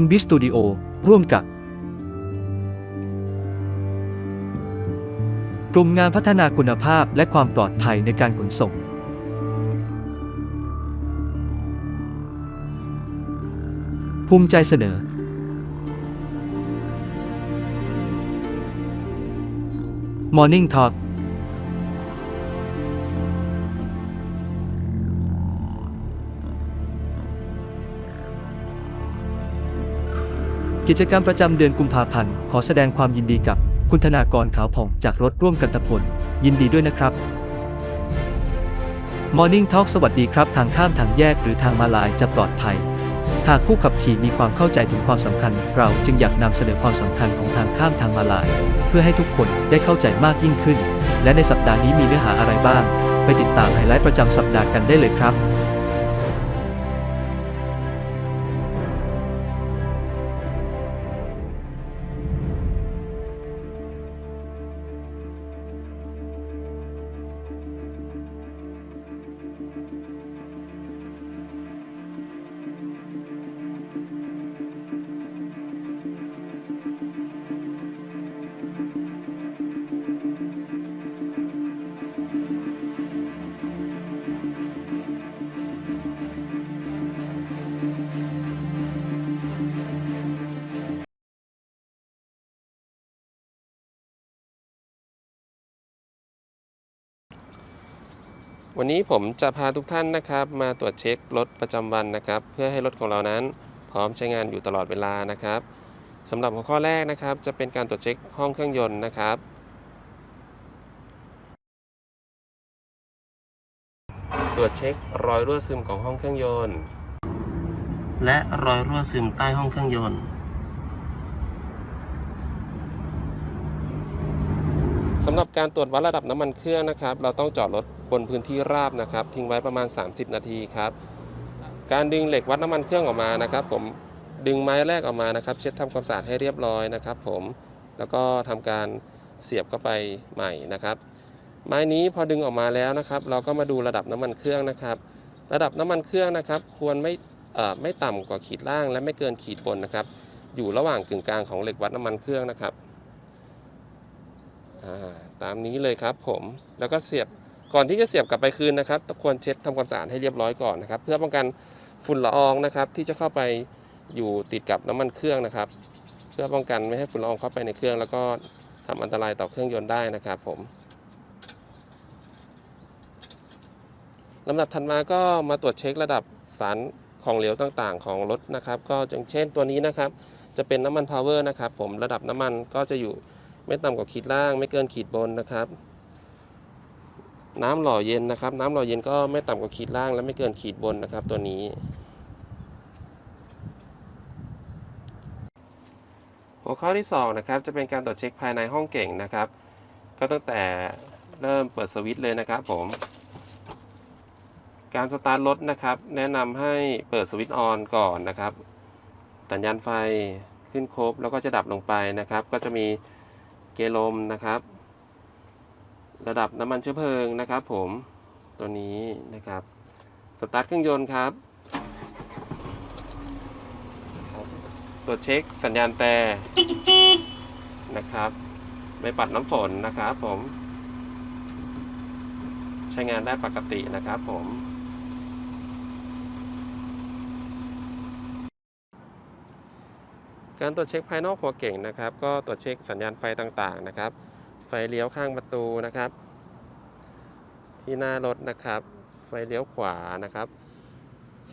MB Studio ร่วมกับ กลุ่มงานพัฒนาคุณภาพและความปลอดภัยในการขนส่ง ภูมิใจเสนอ Morning Talk กิจกรรมประจำเดือนกุมภาพันธ์ ขอแสดงความยินดีกับคุณธนากรขาวผ่องจากรถร่วมกันตพล ยินดีด้วยนะครับ Morning Talk สวัสดีครับ ทางข้ามทางแยกหรือทางมาลายจะปลอดภัย หากผู้ขับขี่มีความเข้าใจถึงความสำคัญ เราจึงอยากนำเสนอความสำคัญของทางข้ามทางมาลาย เพื่อให้ทุกคนได้เข้าใจมากยิ่งขึ้น และในสัปดาห์นี้มีเนื้อหาอะไรบ้าง ไปติดตามไฮไลท์ประจำสัปดาห์กันได้เลยครับ วันนี้ผมจะพาทุกท่านนะครับ มาตรวจเช็ครถประจำวันนะครับ เพื่อให้รถของเรานั้นพร้อมใช้งานอยู่ตลอดเวลานะครับสำหรับหัวข้อแรกนะครับ จะเป็นการตรวจเช็คห้องเครื่องยนต์นะครับ ตรวจเช็ครอยรั่วซึมของห้องเครื่องยนต์ และรอยรั่วซึมใต้ห้องเครื่องยนต์ สำหรับการตรวจวัดระดับน้ำมันเครื่องนะครับ เราต้องจอดรถบนพื้นที่ราบนะครับ ทิ้งไว้ประมาณ 30 นาทีครับ การดึงเหล็กวัดน้ำมันเครื่องออกมานะครับ ผมดึงไม้แรกออกมานะครับ เช็ดทำความสะอาดให้เรียบร้อยนะครับ ผมแล้วก็ทำการเสียบเข้าไปใหม่นะครับ ไม้นี้พอดึงออกมาแล้วนะครับ เราก็มาดูระดับน้ำมันเครื่องนะครับ ระดับน้ำมันเครื่องนะครับ ควรไม่ไม่ต่ำกว่าขีดล่างและไม่เกินขีดบนนะครับ อยู่ระหว่างกึ่งกลางของเหล็กวัดน้ำมันเครื่องนะครับ ตามนี้เลยครับผมแล้วก็เสียบก่อนที่จะเสียบกลับไปคืนนะครับควรเช็ดทำความสะอาดให้เรียบร้อยก่อนนะครับ เพื่อป้องกันฝุ่นละอองนะครับ ที่จะเข้าไปอยู่ติดกับน้ำมันเครื่องนะครับ เพื่อป้องกันไม่ให้ฝุ่นละอองเข้าไปในเครื่อง แล้วก็ทำอันตรายต่อเครื่องยนต์ได้นะครับ ผมลำดับถัดมาก็มาตรวจเช็คระดับสารของเหลวต่างๆ ของรถนะครับ ก็อย่างเช่นตัวนี้นะครับ จะเป็นน้ำมันพาวเวอร์นะครับ ผมระดับน้ำมันก็จะอยู่ ไม่ต่ำกว่าขีดล่าง ไม่เกินขีดบนนะครับ น้ำหล่อเย็นนะครับ น้ำหล่อเย็นก็ไม่ต่ำกว่าขีดล่าง และไม่เกินขีดบนนะครับ ตัวนี้ หัวข้อที่2นะครับจะเป็นการตรวจเช็คภายในห้องเก่งนะครับ ก็ตั้งแต่เริ่มเปิดสวิตช์เลยนะครับผมการสตาร์ทรถนะครับ แนะนำให้เปิดสวิตช์ออนก่อนนะครับสัญญาณไฟขึ้นครบแล้วก็จะดับลงไปนะครับ ก็จะมี เกลมนะครับ ระดับน้ำมันเชื้อเพลิงนะครับผมตัวนี้นะครับสตาร์ทเครื่องยนต์ครับตรวจเช็คสัญญาณแต่นะครับไม่ปัดน้ำฝนนะครับผม ใช้งานได้ปกตินะครับผม การตรวจเช็คภายนอกหัวเก่งนะครับ ก็ตรวจเช็คสัญญาณไฟต่างๆนะครับ ไฟเลี้ยวข้างประตูนะครับ ที่หน้ารถนะครับ ไฟเลี้ยวขวานะครับ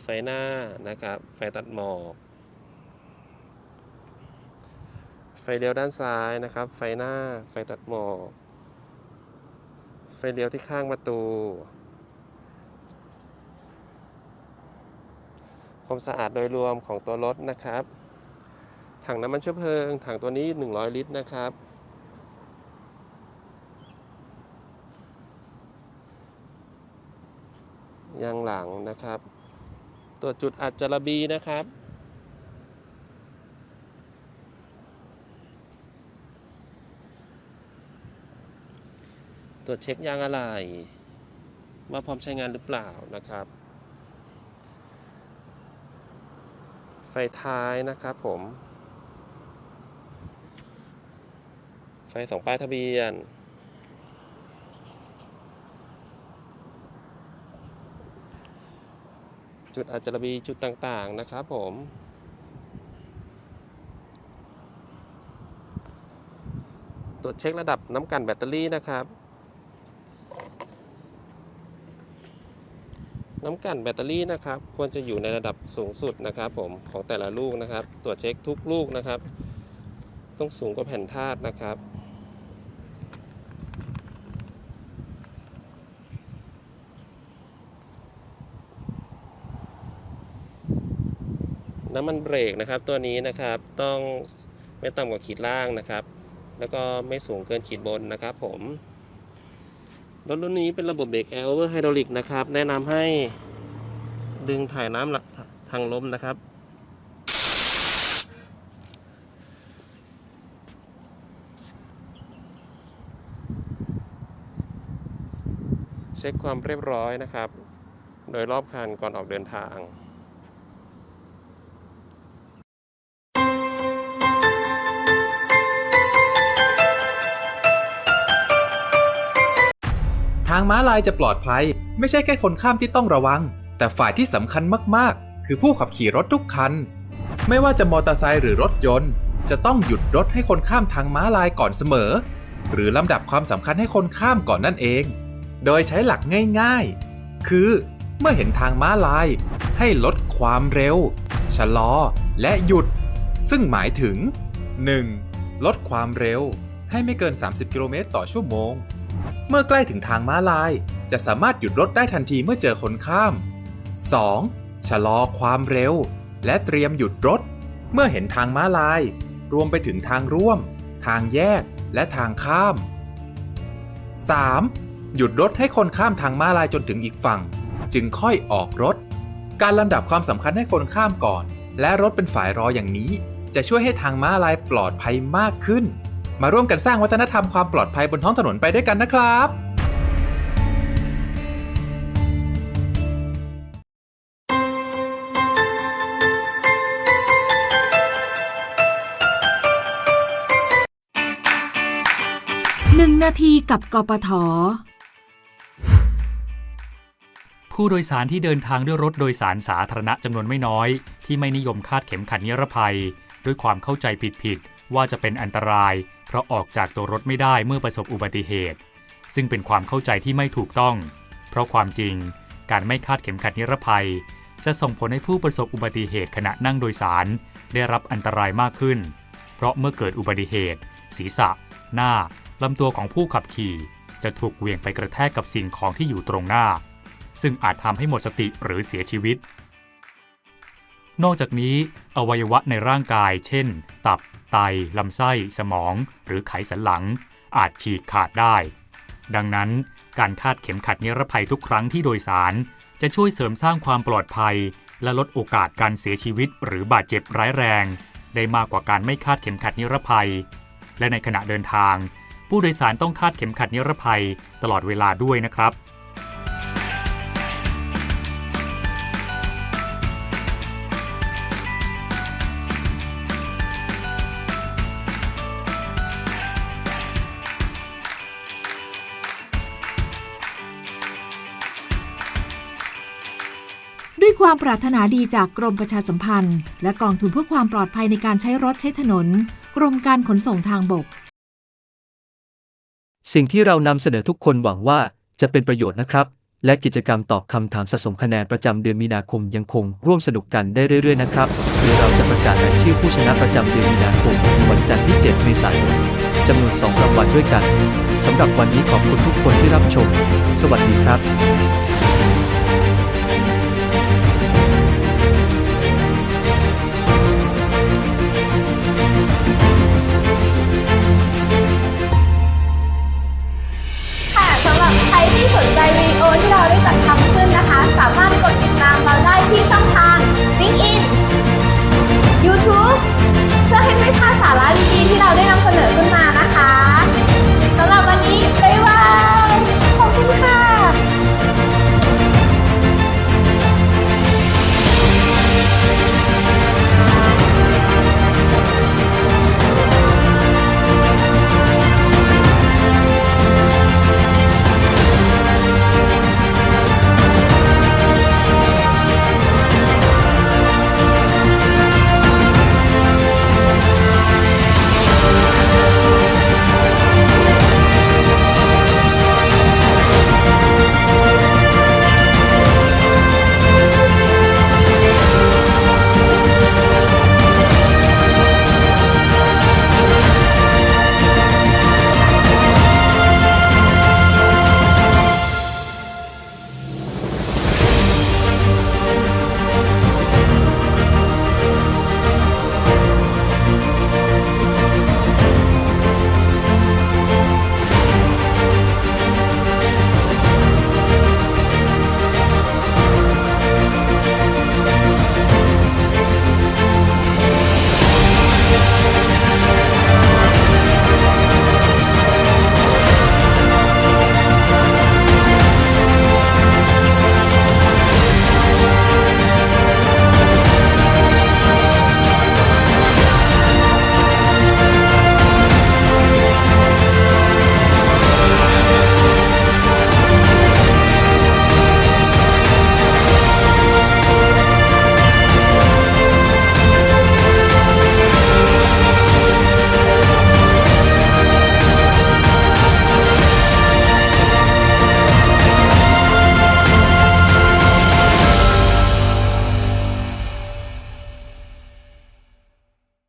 ไฟหน้านะครับ ไฟตัดหมอกไฟเลี้ยวด้านซ้ายนะครับ ไฟหน้า ไฟตัดหมอก ไฟเลี้ยวที่ข้างประตู ความสะอาดโดยรวมของตัวรถนะครับ ถังน้ำมันเชื้อเพลิง ถังตัวนี้ 100 ลิตรนะครับ ยางหลังนะครับ ตัวจุดอัดจระบีนะครับตรวเช็คยางอะไหล่ว่าพร้อมใช้งานหรือเปล่านะครับไฟท้ายนะครับผม ไฟ สองป้ายทะเบียน จุดอาจจะมีจุดต่างๆนะครับผมตรวจเช็คระดับน้ำกันแบตเตอรี่นะครับ น้ำกันแบตเตอรี่นะครับ ควรจะอยู่ในระดับสูงสุดนะครับผมของแต่ละลูกนะครับ ตรวจเช็คทุกลูกนะครับ ต้องสูงกว่าแผ่นธาตุนะครับ น้ำมันเบรกนะครับ ตัวนี้นะครับต้องไม่ต่ำกว่าขีดล่างนะครับ แล้วก็ไม่สูงเกินขีดบนนะครับ ผมรถรุ่นนี้เป็นระบบเบรกแอลเวอร์ไฮดรอลิกนะครับ แนะนำให้ดึงถ่ายน้ำหลักทางลมนะครับเช็คความเรียบร้อยนะครับ โดยรอบคันก่อนออกเดินทางางม้าลายจะปลอดภัย ไม่ใช่แค่คนข้ามที่ต้องระวัง แต่ฝ่ายที่สำคัญมากๆ คือผู้ขับขี่รถทุกคัน ไม่ว่าจะมอเตอร์ไซค์หรือรถยนต์ จะต้องหยุดรถให้คนข้ามทางม้าลายก่อนเสมอ หรือลำดับความสำคัญให้คนข้ามก่อนนั่นเอง โดยใช้หลักง่ายๆ คือเมื่อเห็นทางม้าลาย ให้ลดความเร็ว ชะลอ และหยุด ซึ่งหมายถึง 1. ลดความเร็วให้ไม่เกิน 30 กิโลเมตรต่อชั่วโมง เมื่อใกล้ถึงทางม้าลาย จะสามารถหยุดรถได้ทันทีเมื่อเจอคนข้าม 2. ชะลอความเร็ว และเตรียมหยุดรถ เมื่อเห็นทางม้าลาย รวมไปถึงทางร่วม ทางแยกและทางข้าม 3. หยุดรถให้คนข้ามทางม้าลายจนถึงอีกฝั่ง จึงค่อยออกรถ การลำดับความสำคัญให้คนข้ามก่อน และรถเป็นฝ่ายรออย่างนี้ จะช่วยให้ทางม้าลายปลอดภัยมากขึ้น มาร่วมกันสร้างวัฒนธรรมความปลอดภัยบนท้องถนนไปด้วยกันนะครับหนึ่งนาทีกับกปท ผู้โดยสารที่เดินทางด้วยรถโดยสารสาธารณะจำนวนไม่น้อย ที่ไม่นิยมคาดเข็มขัดนิรภัย ด้วยความเข้าใจผิดๆ ว่าจะเป็นอันตราย เพราะออกจากตัวรถไม่ได้เมื่อประสบอุบัติเหตุ ซึ่งเป็นความเข้าใจที่ไม่ถูกต้อง เพราะความจริง การไม่คาดเข็มขัดนิรภัย จะส่งผลให้ผู้ประสบอุบัติเหตุขณะนั่งโดยสาร ได้รับอันตรายมากขึ้น เพราะเมื่อเกิดอุบัติเหตุ ศีรษะ หน้าลำตัวของผู้ขับขี่ จะถูกเวียงไปกระแทกกับสิ่งของที่อยู่ตรงหน้า ซึ่งอาจทำให้หมดสติหรือเสียชีวิตนอกจากนี้ อวัยวะในร่างกาย เช่น ตับ ไต ลำไส้ สมอง หรือไขสันหลัง อาจฉีกขาดได้ ดังนั้นการคาดเข็มขัดนิรภัยทุกครั้งที่โดยสาร จะช่วยเสริมสร้างความปลอดภัย และลดโอกาสการเสียชีวิตหรือบาดเจ็บร้ายแรง ได้มากกว่าการไม่คาดเข็มขัดนิรภัย และในขณะเดินทาง ผู้โดยสารต้องคาดเข็มขัดนิรภัยตลอดเวลาด้วยนะครับ ความปรารถนาดีจากกรมประชาสัมพันธ์ และกองทุนเพื่อความปลอดภัยในการใช้รถใช้ถนน กรมการขนส่งทางบก สิ่งที่เรานำเสนอทุกคนหวังว่าจะเป็นประโยชน์นะครับ และกิจกรรมตอบคำถามสะสมคะแนนประจำเดือนมีนาคมยังคงร่วมสนุกกันได้เรื่อยๆนะครับโดยเราจะประกาศรายชื่อผู้ชนะประจำเดือนมีนาคมในวันจันทร์ที่ 7 เมษายนจำนวน 2 รางวัลด้วยกันสำหรับวันนี้ขอบคุณทุกคนที่รับชม สวัสดีครับ